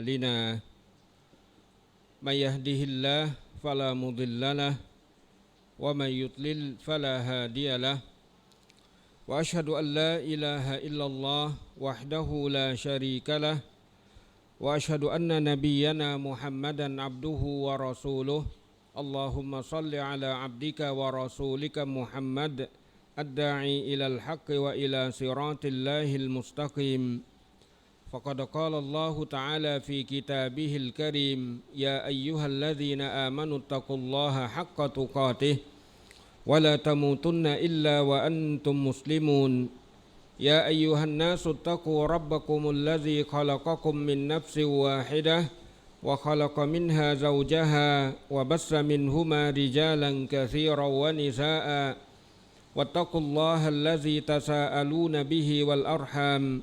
أعمالنا من يهده الله فلا مضل له ومن يضلل فلا هادي له وأشهد أن لا إله إلا الله وحده لا شريك له وأشهد أن نبينا محمدا عبده ورسوله اللهم صل على عبدك ورسولك محمد الداعي إلى الحق وإلى صراط الله المستقيم فقد قال الله تعالى في كتابه الكريم يا أيها الذين آمنوا اتقوا الله حق تقاته ولا تموتن إلا وأنتم مسلمون. يا أيها الناس اتقوا ربكم الذي خلقكم من نفس واحدة وخلق منها زوجها وبث منهما رجالا كثيرا ونساء واتقوا الله الذي تساءلون به والأرحام.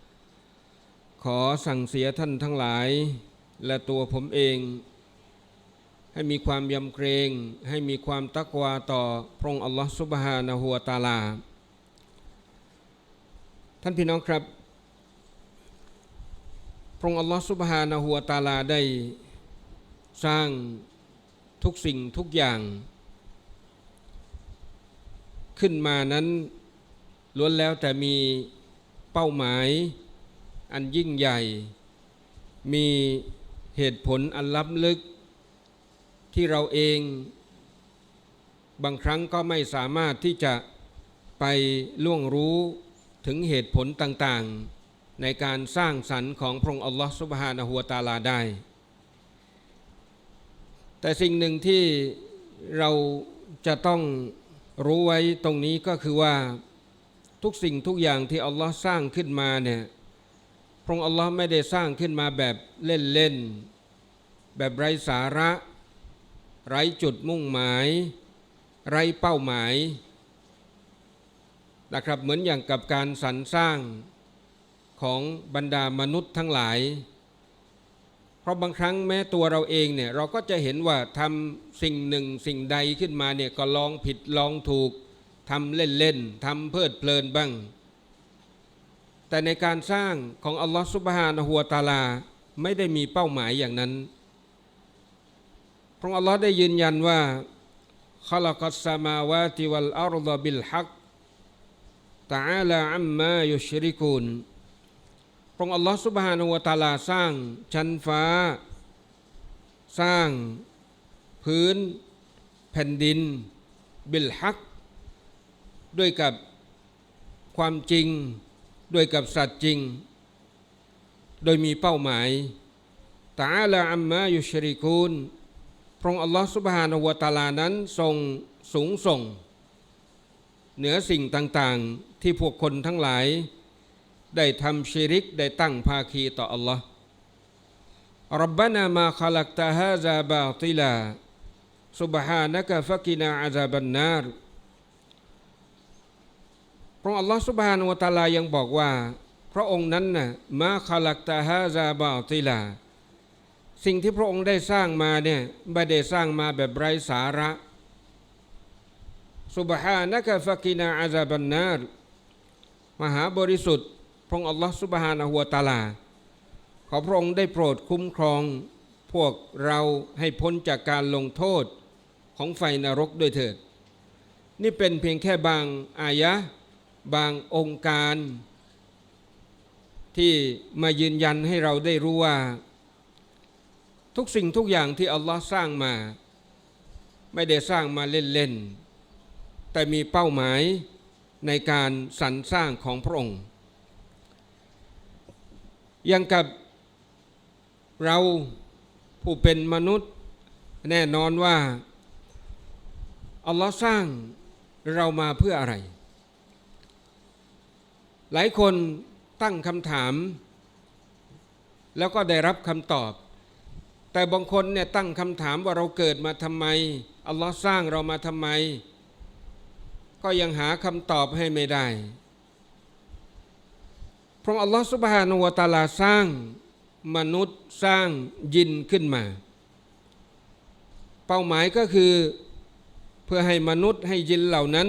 ขอสั่งเสียท่านทั้งหลาย และตัวผมเอง ให้มีความยำเกรง ให้มีความตักวาต่อพระองค์อัลลอฮ์สุบฮานะฮูวะตาลา ท่านพี่น้องครับ พระองค์อัลลอฮ์สุบฮานะฮูวะตาลาได้ สร้างทุกสิ่งทุกอย่าง ขึ้นมานั้นล้วนแล้วแต่มีเป้าหมาย อันยิ่งใหญ่ มีเหตุผลอันล้ำลึก ที่เราเอง บางครั้งก็ไม่สามารถที่จะไปล่วงรู้ถึงเหตุผลต่างๆ ในการสร้างสรรค์ของพระองค์อัลลอฮฺสุบฮานะฮูวตาลาได้ แต่สิ่งหนึ่งที่เราจะต้องรู้ไว้ตรงนี้ก็คือว่าทุกสิ่งทุกอย่างที่อัลลอฮ์สร้างขึ้นมาเนี่ย ระองค์อัลลอฮ์ไม่ได้สร้างขึ้นมาแบบเล่นๆ แบบไร้สาระ ไร้จุดมุ่งหมาย ไร้เป้าหมายนะครับเหมือนอย่างกับการสรรสร้างของบรรดามนุษย์ทั้งหลาย เพราะบางครั้งแม้ตัวเราเองเนี่ยเราก็จะเห็นว่าทำสิ่งหนึ่งสิ่งใดขึ้นมาเนี่ยก็ลองผิดลองถูกทำเล่นๆทำเพลิดเพลินบ้าง แต่ในการสร้างของอัลลอฮฺสุบฮานะฮูวตาลา ไม่ได้มีเป้าหมายอย่างนั้น พระองค์อัลลอฮ์ได้ยืนยันว่าขลักัสสมาวาติวัลอัรฎบิลฮักตาลาอัมมายุชริกุนพระองค์อัลลอฮ์สุบฮานะฮูวตาลาสร้างชั้นฟ้า สร้างพื้นแผ่นดิน บิลฮัก ด้วยกับความจริง ด้วยกับสัตว์จริง โดยมีเป้าหมายตาลาอัมมายุชริกูนพระองค์อัลลอฮฺสุบฮานะฮูวะตะอาลานั้นทรงสูงส่ง เหนือสิ่งต่างๆ ที่พวกคนทั้งหลาย ได้ทำชิริกได้ตั้งภาคีต่ออัลลอฮ์รับบานามาขลักตาฮาซาบาติลา سبحانك فقنا عذاب النار พระองค์อัลลอฮฺสุบฮานวะตาลายังบอกว่า พระองค์นั้นน่ะมาขลักตาฮาซาบาติลา สิ่งที่พระองค์ได้สร้างมาเนี่ยไม่ได้สร้างมาแบบไร้สาระสุบฮานะกะฟะกินาอาซาบันนารมหาบริสุทธิ์ พระองค์อัลลอฮฺสุบฮานะฮูวตาลา ขอพระองค์ได้โปรดคุ้มครอง พวกเราให้พ้นจากการลงโทษของไฟนรกด้วยเถิด นี่เป็นเพียงแค่บางอายะ บางองค์การที่มายืนยันให้เราได้รู้ว่า ทุกสิ่งทุกอย่างที่อัลลอฮ์สร้างมา ไม่ได้สร้างมาเล่นๆ แต่มีเป้าหมายในการสรรสร้างของพระองค์ ยังกับเราผู้เป็นมนุษย์แน่นอนว่า อัลลอฮ์สร้างเรามาเพื่ออะไร หลายคนตั้งคำถาม แล้วก็ได้รับคำตอบ แต่บางคนเนี่ยตั้งคำถามว่าเราเกิดมาทำไม อัลลอฮ์สร้างเรามาทำไม ก็ยังหาคำตอบให้ไม่ได้เพราะอัลลอฮ์สุบฮานุวะตาลาสร้างมนุษย์สร้างยินขึ้นมา เป้าหมายก็คือเพื่อให้มนุษย์ให้ยินเหล่านั้น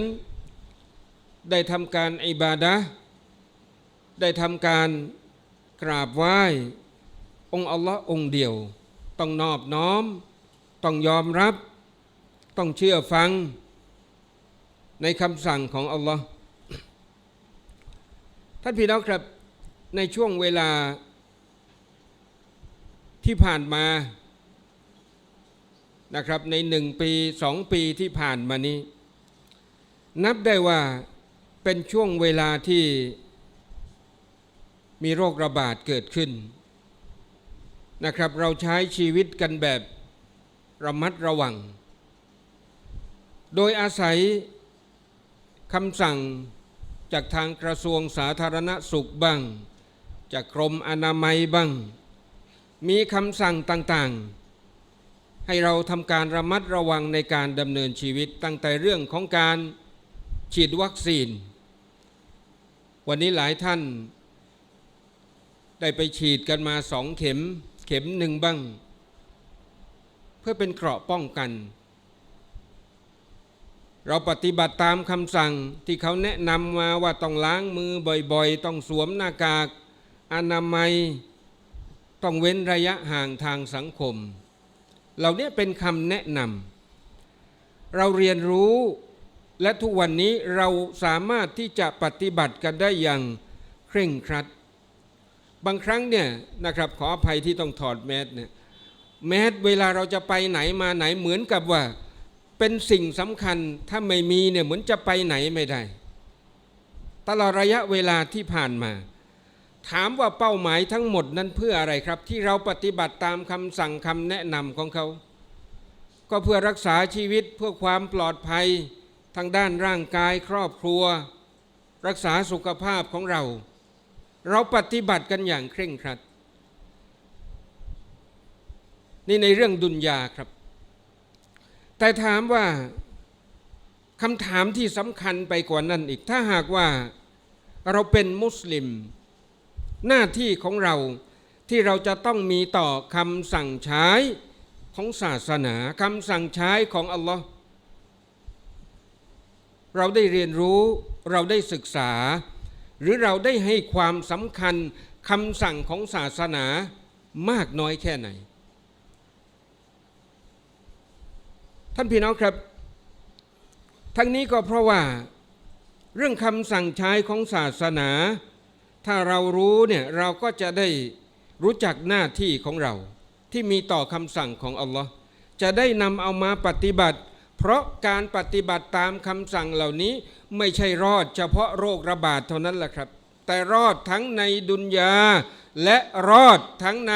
ได้ทำการอิบาดะห์ ได้ทำการกราบไหว้ องค์อัลลอฮ์องค์เดียว ต้องนอบน้อม ต้องยอมรับ ต้องเชื่อฟัง ในคำสั่งของอัลลอฮ์ท่านพี่น้องครับในช่วงเวลาที่ผ่านมานะครับในหนึ่งปีสองปีที่ผ่านมานี้ นับได้ว่าเป็นช่วงเวลาที่ มีโรคระบาดเกิดขึ้นนะครับ เราใช้ชีวิตกันแบบระมัดระวัง โดยอาศัยคำสั่งจากทางกระทรวงสาธารณสุขบ้าง จากกรมอนามัยบ้าง มีคำสั่งต่างๆ ให้เราทำการระมัดระวังในการดำเนินชีวิตตั้งแต่เรื่องของการฉีดวัคซีน วันนี้หลายท่าน ได้ไปฉีดกันมาสองเข็ม เข็มหนึ่งบ้าง เพื่อเป็นเกราะป้องกัน เราปฏิบัติตามคำสั่งที่เขาแนะนำมาว่าต้องล้างมือบ่อยๆ ต้องสวมหน้ากากอนามัยต้องเว้นระยะห่างทางสังคม เหล่านี้เป็นคำแนะนำเราเรียนรู้และทุกวันนี้เราสามารถที่จะปฏิบัติกันได้อย่างเคร่งครัด บางครั้งเนี่ยนะครับขออภัยที่ต้องถอดแมสเนี่ยแมสเวลาเราจะไปไหนมาไหนเหมือนกับว่า เป็นสิ่งสำคัญถ้าไม่มีเนี่ยเหมือนจะไปไหนไม่ได้ ตลอดระยะเวลาที่ผ่านมา ถามว่าเป้าหมายทั้งหมดนั้นเพื่ออะไรครับ ที่เราปฏิบัติตามคำสั่งคำแนะนำของเขา ก็เพื่อรักษาชีวิตเพื่อความปลอดภัยทางด้านร่างกายครอบครัว รักษาสุขภาพของเรา เราปฏิบัติกันอย่างเคร่งครัด นี่ในเรื่องดุนยาครับ แต่ถามว่าคำถามที่สำคัญไปกว่านั้นอีก ถ้าหากว่าเราเป็นมุสลิม หน้าที่ของเราที่เราจะต้องมีต่อคำสั่งใช้ของศาสนาคำสั่งใช้ของอัลลอฮ์เราได้เรียนรู้เราได้ศึกษา หรือเราได้ให้ความสำคัญคำสั่งของศาสนามากน้อยแค่ไหน ท่านพี่น้องครับ ทั้งนี้ก็เพราะว่า เรื่องคำสั่งใช้ของศาสนา ถ้าเรารู้เนี่ยเราก็จะได้รู้จักหน้าที่ของเรา ที่มีต่อคำสั่งของอัลลอฮ์จะได้นำเอามาปฏิบัติ เพราะการปฏิบัติตามคำสั่งเหล่านี้ ไม่ใช่รอดเฉพาะโรคระบาดเท่านั้นแหละครับ แต่รอดทั้งในดุนยา และรอดทั้งใน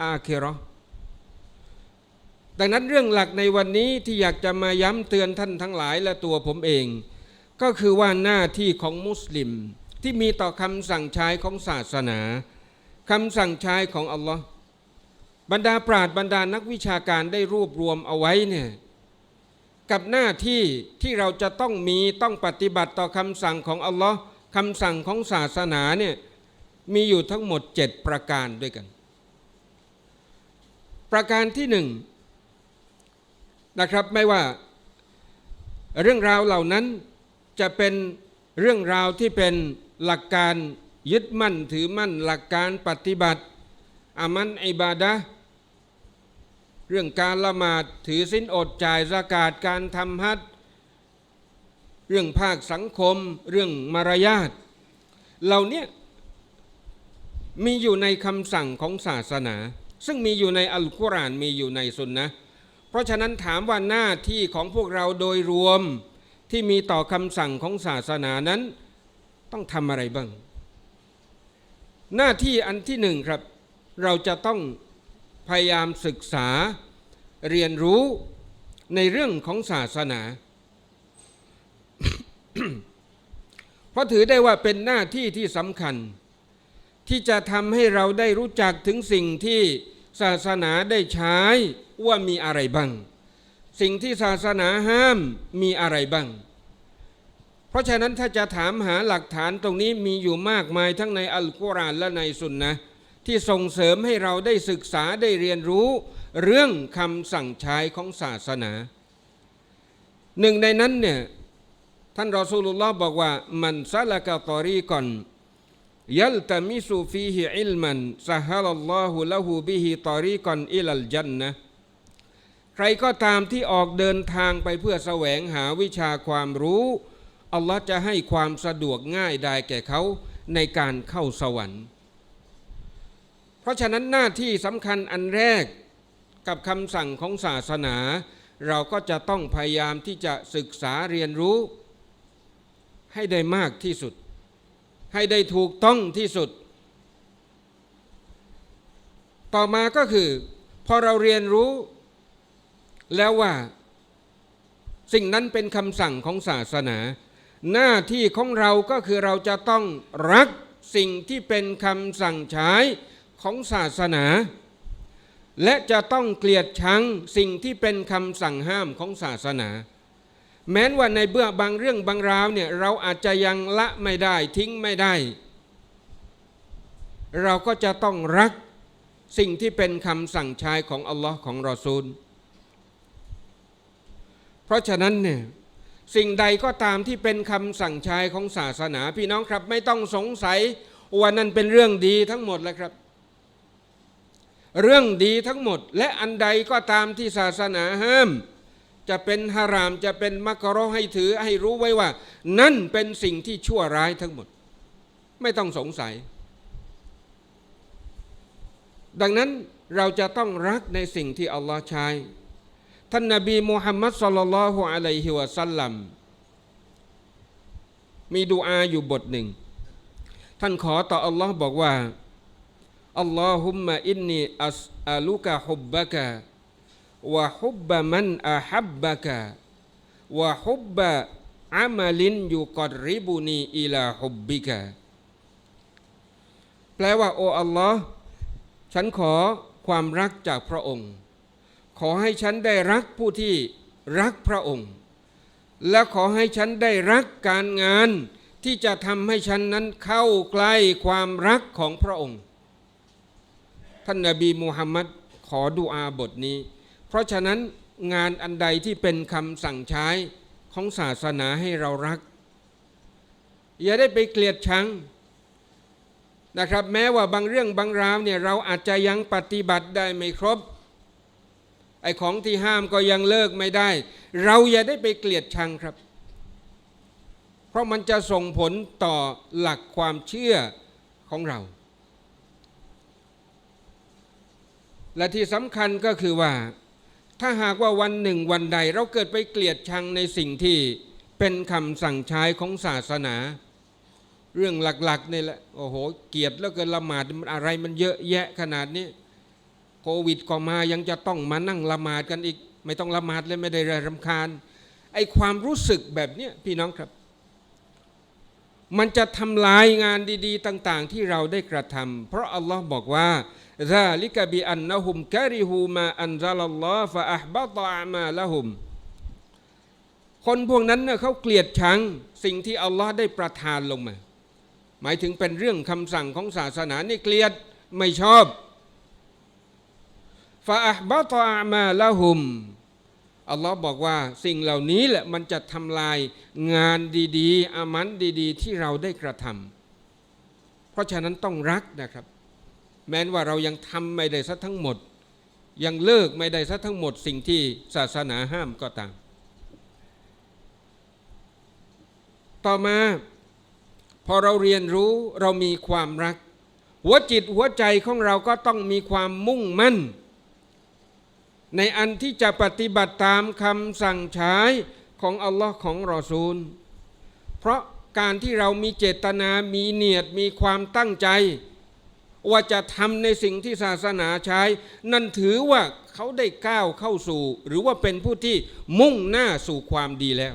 อาเคราะห์ดังนั้นเรื่องหลักในวันนี้ที่อยากจะมาย้ำเตือนท่านทั้งหลายและตัวผมเอง ก็คือว่าหน้าที่ของมุสลิมที่มีต่อคำสั่งใช้ของศาสนาคำสั่งใช้ของอัลลอฮ์บรรดาปราดบรรดานักวิชาการได้รวบรวมเอาไว้เนี่ย กับหน้าที่ที่เราจะต้องมีต้องปฏิบัติต่อคำสั่งของอัลลอฮ์คำสั่งของศาสนาเนี่ยมีอยู่ทั้งหมดเจ็ดประการด้วยกัน ประการที่หนึ่งนะครับไม่ว่าเรื่องราวเหล่านั้นจะเป็นเรื่องราวที่เป็นหลักการยึดมั่นถือมั่นหลักการปฏิบัติอามันอิบาดะ เรื่องการละหมาดถือสินอดจ่ายสกาดการทำฮัจเรื่องภาคสังคม เรื่องมารยาทเหล่านี้มีอยู่ในคำสั่งของศาสนา ซึ่งมีอยู่ในอัลกุรอานมีอยู่ในสุนนะเพราะฉะนั้นถามว่าหน้าที่ของพวกเราโดยรวมที่มีต่อคำสั่งของศาสนานั้น ต้องทำอะไรบ้าง หน้าที่อันที่หนึ่งครับ เราจะต้อง พยายามศึกษาเรียนรู้ในเรื่องของศาสนา เพราะถือได้ว่าเป็นหน้าที่ที่สำคัญ ที่จะทำให้เราได้รู้จักถึงสิ่งที่ศาสนาได้ใช้ว่ามีอะไรบ้าง สิ่งที่ศาสนาห้ามมีอะไรบ้าง เพราะฉะนั้นถ้าจะถามหาหลักฐานตรงนี้มีอยู่มากมายทั้งในอัลกุรอานและในสุนนะ ที่ส่งเสริมให้เราได้ศึกษาได้เรียนรู้ เรื่องคำสั่งใช้ของศาสนา หนึ่งในนั้นเนี่ยท่านรอสูลุลลอฮ์บอกว่า มันซาลกะตอรีก่อนยัลตมิสุฟีฮิอิลมันซะฮะลัลลอฮุละหูบิฮิตอรีก่อนอิลัลจันนะใครก็ตามที่ออกเดินทางไปเพื่อแสวงหาวิชาความรู้อัลลอฮ์จะให้ความสะดวกง่ายได้แก่เขาในการเข้าสวรรค์ เพราะฉะนั้นหน้าที่สำคัญอันแรกกับคำสั่งของศาสนา เราก็จะต้องพยายามที่จะศึกษาเรียนรู้ ให้ได้มากที่สุด ให้ได้ถูกต้องที่สุด ต่อมาก็คือ พอเราเรียนรู้ แล้วว่า สิ่งนั้นเป็นคำสั่งของศาสนา หน้าที่ของเราก็คือเราจะต้องรักสิ่งที่เป็นคำสั่งใช้ ของศาสนา และจะต้องเกลียดชังสิ่งที่เป็นคำสั่งห้ามของศาสนา แม้นว่าในเบื้อบางเรื่องบางราวเนี่ยเราอาจจะยังละไม่ได้ทิ้งไม่ได้ เราก็จะต้องรักสิ่งที่เป็นคำสั่งใช้ของอัลลอฮ์ของรอซูล เพราะฉะนั้นเนี่ยสิ่งใดก็ตามที่เป็นคำสั่งใช้ของศาสนา พี่น้องครับไม่ต้องสงสัยว่านั่นเป็นเรื่องดีทั้งหมดแล้วครับ เรื่องดีทั้งหมด และอันใดก็ตามที่ศาสนาห้าม จะเป็นฮารามจะเป็นมักรอให้ถือให้รู้ไว้ว่า นั่นเป็นสิ่งที่ชั่วร้ายทั้งหมด ไม่ต้องสงสัย ดังนั้นเราจะต้องรักในสิ่งที่อัลลอฮ์ใช้ท่านนบีมุฮัมมัดสลลัลฮุอะลัยฮิวะสัลลัมมีดูอาอยู่บทหนึ่ง ท่านขอต่ออัลลอฮ์บอกว่า อัลลอฮุมมะอินนีอัสอาลุกะฮุบบะกะวะฮุบบะมันอาฮับบะกะวะฮุบบะอามัลินยุกอดริบุนีอิลาฮุบบิกะแปลว่าโอ้อัลลอฮ์ฉันขอความรักจากพระองค์ ขอให้ฉันได้รักผู้ที่รักพระองค์ และขอให้ฉันได้รักการงานที่จะทำให้ฉันนั้นเข้าใกล้ความรักของพระองค์ ท่านนบีมูฮัมมัดขอดุอาบทนี้ เพราะฉะนั้นงานอันใดที่เป็นคำสั่งใช้ของศาสนาให้เรารัก อย่าได้ไปเกลียดชังนะครับ แม้ว่าบางเรื่องบางราวเนี่ยเราอาจจะยังปฏิบัติได้ไม่ครบไอ้ของที่ห้ามก็ยังเลิกไม่ได้ เราอย่าได้ไปเกลียดชังครับ เพราะมันจะส่งผลต่อหลักความเชื่อของเรา และที่สำคัญก็คือว่า ถ้าหากว่าวันหนึ่งวันใดเราเกิดไปเกลียดชังในสิ่งที่เป็นคำสั่งใช้ของศาสนา เรื่องหลักๆนี่แหละโอ้โห เกลียดแล้วเกินละหมาดมันอะไรมันเยอะแยะขนาดนี้โควิดก็มายังจะต้องมานั่งละหมาดกันอีก ไม่ต้องละหมาดเลยไม่ได้รำคาญไอ้ความรู้สึกแบบนี้พี่น้องครับ มันจะทำลายงานดี ๆ ต่าง ๆ ที่เราได้กระทำเพราะอัลลอฮ์บอกว่า ซาลิกะบิอันนะฮุมกะริฮูมาอันซาลัลลอฮ์ฟะอัฮบะตะอามาละฮุมคนพวกนั้นเน่ยเขาเกลียดชังสิ่งที่อัลลอฮ์ได้ประทานลงมา หมายถึงเป็นเรื่องคำสั่งของศาสนานี่เกลียดไม่ชอบฟาอับะตอามาละหุมอัลลอฮ์บอกว่าสิ่งเหล่านี้แหละมันจะทำลายงานดี ๆ อามันดี ๆ ที่เราได้กระทำเพราะฉะนั้นต้องรักนะครับ แม้นว่าเรายังทำไม่ได้ซะทั้งหมด ยังเลิกไม่ได้ซะทั้งหมด สิ่งที่ศาสนาห้ามก็ตาม ต่อมาพอเราเรียนรู้เรามีความรัก หัวจิตหัวใจของเราก็ต้องมีความมุ่งมั่น ในอันที่จะปฏิบัติตามคำสั่งใช้ของอัลลอฮ์ของรอซูล เพราะการที่เรามีเจตนามีเนียดมีความตั้งใจ ว่าจะทำในสิ่งที่ศาสนาใช้ นั่นถือว่าเขาได้ก้าวเข้าสู่ หรือว่าเป็นผู้ที่มุ่งหน้าสู่ความดีแล้ว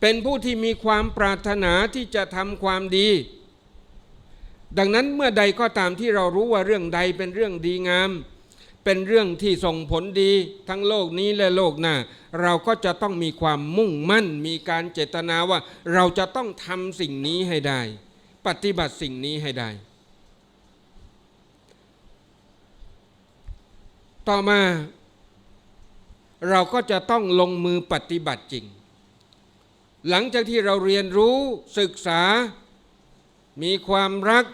เป็นผู้ที่มีความปรารถนาที่จะทำความดี ดังนั้นเมื่อใดก็ตามที่เรารู้ว่าเรื่องใดเป็นเรื่องดีงาม เป็นเรื่องที่ส่งผลดีทั้งโลกนี้และโลกหน้า เราก็จะต้องมีความมุ่งมั่น มีการเจตนาว่าเราจะต้องทำสิ่งนี้ให้ได้ ปฏิบัติสิ่งนี้ให้ได้ ต่อมา เราก็จะต้องลงมือปฏิบัติจริง หลังจากที่เราเรียนรู้ศึกษา มีความรัก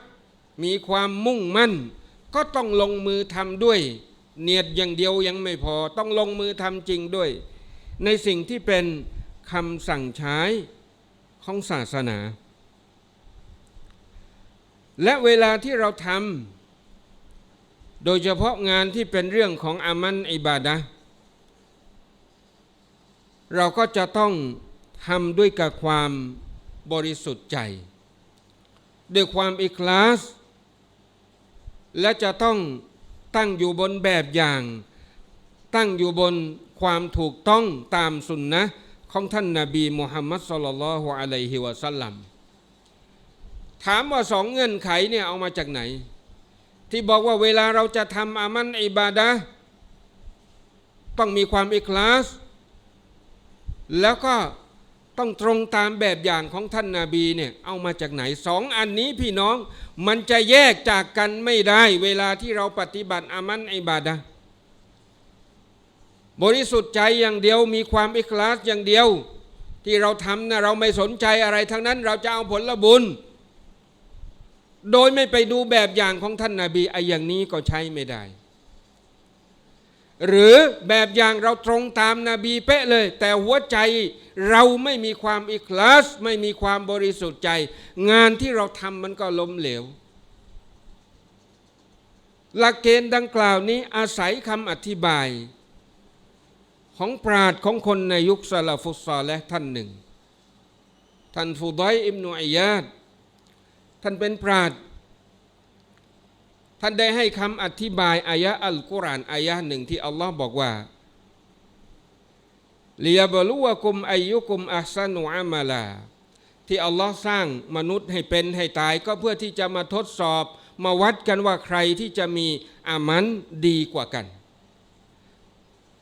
มีความมุ่งมั่น ก็ต้องลงมือทำด้วย เนียดอย่างเดียวยังไม่พอ ต้องลงมือทำจริงด้วย ในสิ่งที่เป็นคำสั่งใช้ของศาสนา และเวลาที่เราทำโดยเฉพาะงานที่เป็นเรื่องของอามันอิบาดะเราก็จะต้องทำด้วยกับความบริสุทธิ์ใจ ด้วยความอิคลาส และจะต้องตั้งอยู่บนแบบอย่าง ตั้งอยู่บนความถูกต้องตามสุนนะของท่านนาบีมุฮัมมัดสุลลัลลอฮุอะลัยฮิวะสัลลัม ถามว่าสองเงื่อนไขเนี่ยเอามาจากไหน ที่บอกว่าเวลาเราจะทำอามันอิบาดะต้องมีความอิคลาส แล้วก็ต้องตรงตามแบบอย่างของท่านนาบีเนี่ยเอามาจากไหนสองอันนี้พี่น้องมันจะแยกจากกันไม่ได้ เวลาที่เราปฏิบัติอามันอิบาดะบริสุทธิ์ใจอย่างเดียวมีความอิคลาสอย่างเดียว ที่เราทำนะเราไม่สนใจอะไรทั้งนั้นเราจะเอาผลบุญ โดยไม่ไปดูแบบอย่างของท่านนาบีไอ้อย่างนี้ก็ใช้ไม่ได้ หรือแบบอย่างเราตรงตามนาบีเป๊ะเลย แต่หัวใจเราไม่มีความอิคลาส ไม่มีความบริสุทธิ์ใจ งานที่เราทำมันก็ล้มเหลว หลักเกณฑ์ดังกล่าวนี้อาศัยคำอธิบาย ของปราดของคนในยุคซาลาฟุสซอและท่านหนึ่ง ท่านฟูดอยอิมนุอัยยาด ท่านเป็นปราดท่านได้ให้คำอธิบายอายะอัลกุรอานอายะหนึ่งที่อัลลอฮ์บอกว่าลียบลุวะกุมอายุกุมอัสนุอามาลา ที่อัลลอฮ์สร้างมนุษย์ให้เป็นให้ตายก็เพื่อที่จะมาทดสอบ มาวัดกันว่าใครที่จะมีอามันดีกว่ากัน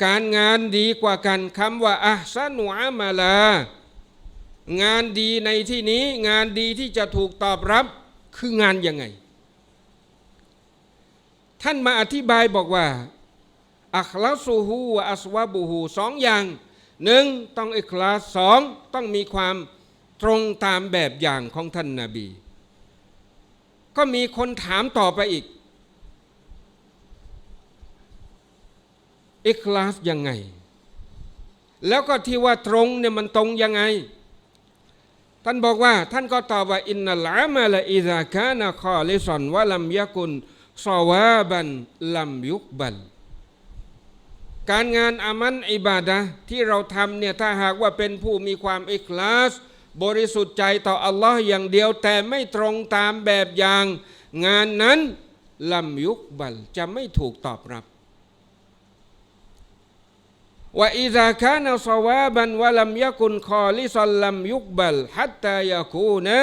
การงานดีกว่ากันคำว่าอัสนุอามาลา งานดีในที่นี้งานดีที่จะถูกตอบรับคืองานยังไง ท่านมาอธิบายบอกว่าอัคลาสูฮูวะอัสวาบูฮูสองอย่างหนึ่งต้องอิคลาสสองต้องมีความตรงตามแบบอย่างของท่านนาบี ก็มีคนถามต่อไปอีกอิคลาสยังไง แล้วก็ที่ว่าตรงเนี่ยมันตรงยังไง ท่านบอกว่า ท่านก็ตอบว่าอินนัลอามาละอิซากานะคอลิซอนวะลัมยะกุนซาวาบันลัมยุกบัลการงานอามันอิบาดะที่เราทำเนี่ยถ้าหากว่าเป็นผู้มีความอิคลาส บริสุทธิ์ใจต่ออัลลอฮ์อย่างเดียวแต่ไม่ตรงตามแบบอย่าง งานนั้นลัมยุกบัลจะไม่ถูกตอบรับ ว่าอิซาคานะซาวาบันวะลัมยะกุนคอลิซันลัมยุกบัลฮัตตายะคูนะ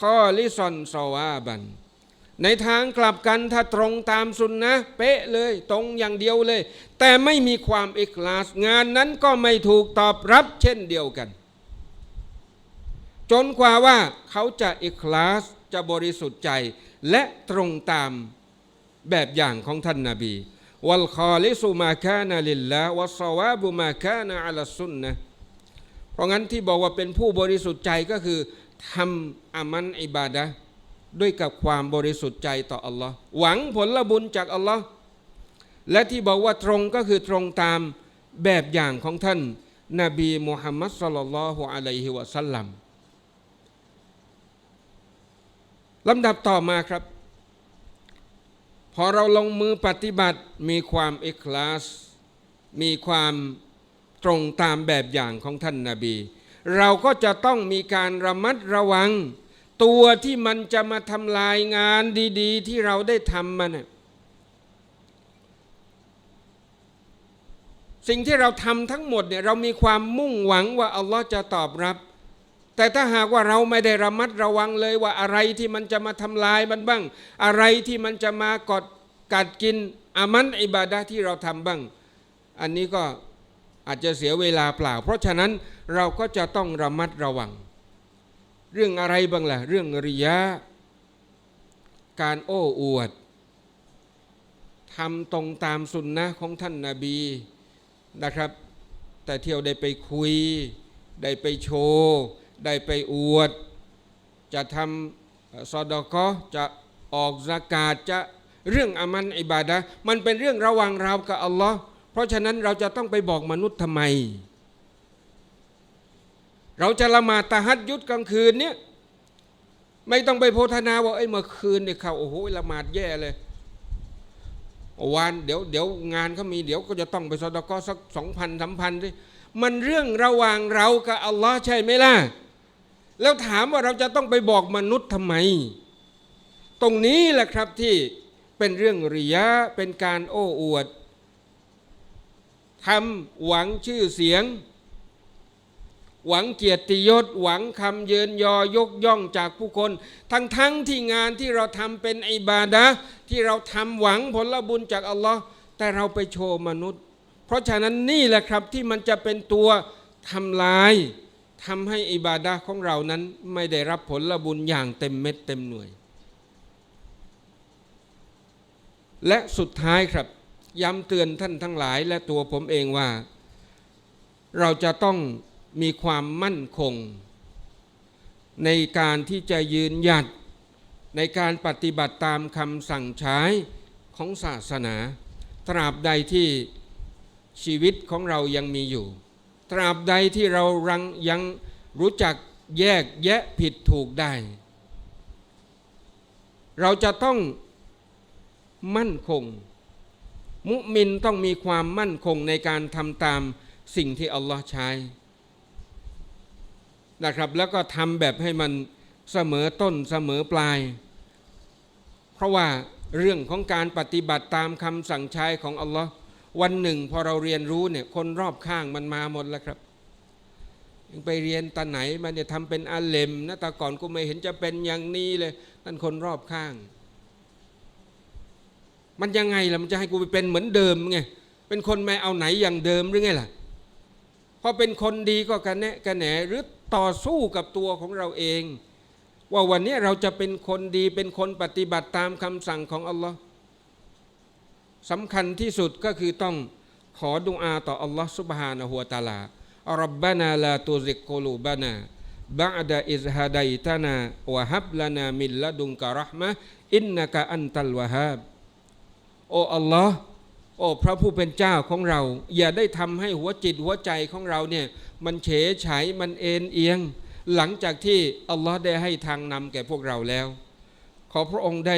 คอลิซันซาวาบัน ในทางกลับกันถ้าตรงตามสุนนะเป๊ะเลยตรงอย่างเดียวเลย แต่ไม่มีความอิคลาส งานนั้นก็ไม่ถูกตอบรับเช่นเดียวกัน จนกว่าว่าเขาจะอิคลาสจะบริสุทธิ์ใจ และตรงตามแบบอย่างของท่านนาบี วัลคอลิสุมาคานาลิลละวัสวาบุมาคานาอัลสุนนะเพราะงั้นที่บอกว่าเป็นผู้บริสุทธิ์ใจก็คือทำอามันอิบาดะด้วยกับความบริสุทธิ์ใจต่ออัลลอฮ์หวังผลบุญจากอัลลอฮ์และที่บอกว่าตรงก็คือตรงตามแบบอย่างของท่านนบีมุฮัมมัดสลลัลลอฮุอะลัยฮิวะสัลลัมลำดับต่อมาครับ พอเราลงมือปฏิบัติมีความเอิคลาส มีความตรงตามแบบอย่างของท่านนาบี เราก็จะต้องมีการระมัดระวัง ตัวที่มันจะมาทำลายงานดี ๆ ที่เราได้ทำมันน่ะสิ่งที่เราทำทั้งหมดเนี่ยเรามีความมุ่งหวังว่าอัลลอฮ์จะตอบรับ แต่ถ้าหากว่าเราไม่ได้ระมัดระวังเลยว่าอะไรที่มันจะมาทำลายมันบ้าง อะไรที่มันจะมากดกัดกินอามันอิบาดะที่เราทำบ้าง อันนี้ก็อาจจะเสียเวลาเปล่า เพราะฉะนั้นเราก็จะต้องระมัดระวัง เรื่องอะไรบ้างล่ะ เรื่องริยะ การโอ้อวดทำตรงตามสุนนะของท่านนาบีนะครับ แต่เที่ยวได้ไปคุย ได้ไปโชว์ ได้ไปอวด จะทำซอดอกอจะออกสากาศจะเรื่องอามันอิบาดะมันเป็นเรื่องระหว่างเรากับอัลลอฮ์เพราะฉะนั้นเราจะต้องไปบอกมนุษย์ทำไม เราจะละหมาดตะฮัดยุดกลางคืนเนี่ยไม่ต้องไปโพธนาว่าเอ้เมื่อคืนเนี่ยเขาโอ้โหละหมาดแย่เลยวันเดี๋ยวเดี๋ยวงานเขามีเดี๋ยวก็จะต้องไปซอดอกอสักสองพันสามพันสิมันเรื่องระหว่างเรากับอัลลอฮ์ใช่ไหมล่ะ แล้วถามว่าเราจะต้องไปบอกมนุษย์ทำไม ตรงนี้แหละครับที่เป็นเรื่องริยะเป็นการโอ้อวดทำหวังชื่อเสียง หวังเกียรติยศ หวังคำเยินยอยกย่องจากผู้คน ทั้งทั้งที่งานที่เราทำเป็นอิบาดะที่เราทำหวังผลบุญจากอัลลอฮ์แต่เราไปโชว์มนุษย์ เพราะฉะนั้นนี่แหละครับที่มันจะเป็นตัวทำลาย ทำให้อิบาดะของเรานั้นไม่ได้รับผลบุญอย่างเต็มเม็ดเต็มหน่วย และสุดท้ายครับย้ำเตือนท่านทั้งหลายและตัวผมเองว่า เราจะต้องมีความมั่นคง ในการที่จะยืนหยัดในการปฏิบัติตามคำสั่งใช้ของศาสนา ตราบใดที่ชีวิตของเรายังมีอยู่ ตราบใดที่เรารังยังรู้จักแยกแยะผิดถูกได้ เราจะต้องมั่นคง มุมินต้องมีความมั่นคงในการทำตามสิ่งที่อัลลอฮ์ใช้นะครับ แล้วก็ทำแบบให้มันเสมอต้นเสมอปลาย เพราะว่าเรื่องของการปฏิบัติตามคำสั่งใช้ของอัลลอฮ์ วันหนึ่งพอเราเรียนรู้เนี่ยคนรอบข้างมันมาหมดแล้วครับยังไปเรียนตอนไหนมันจะทำเป็นอาเลมนะแต่ก่อนกูไม่เห็นจะเป็นอย่างนี้เลยนั่นคนรอบข้าง มันยังไงล่ะมันจะให้กูไปเป็นเหมือนเดิมไงเป็นคนไม่เอาไหนอย่างเดิมหรือไงล่ะพอเป็นคนดีก็กันแนะกันแหนหรือต่อสู้กับตัวของเราเอง ว่าวันนี้เราจะเป็นคนดีเป็นคนปฏิบัติตามคำสั่งของอัลลอฮ์ สำคัญที่สุดก็คือต้องขอดุอาต่ออัลลอฮ์ سبحانه และ تعالى รับบานาลาตุซิกกูลูบานาบะดะอิซฮาดัยตานาวะฮับลานามิลละดุนกะเราะห์มะอินนะกะอันตัลวะฮาบ โอ้อัลลอฮ์โอ้พระผู้เป็นเจ้าของเรา อย่าได้ทำให้หัวจิตหัวใจของเราเนี่ยมันเฉยฉายมันเอ็นเอียง หลังจากที่อัลลอฮ์ได้ให้ทางนำแก่พวกเราแล้ว ขอพระองค์ได้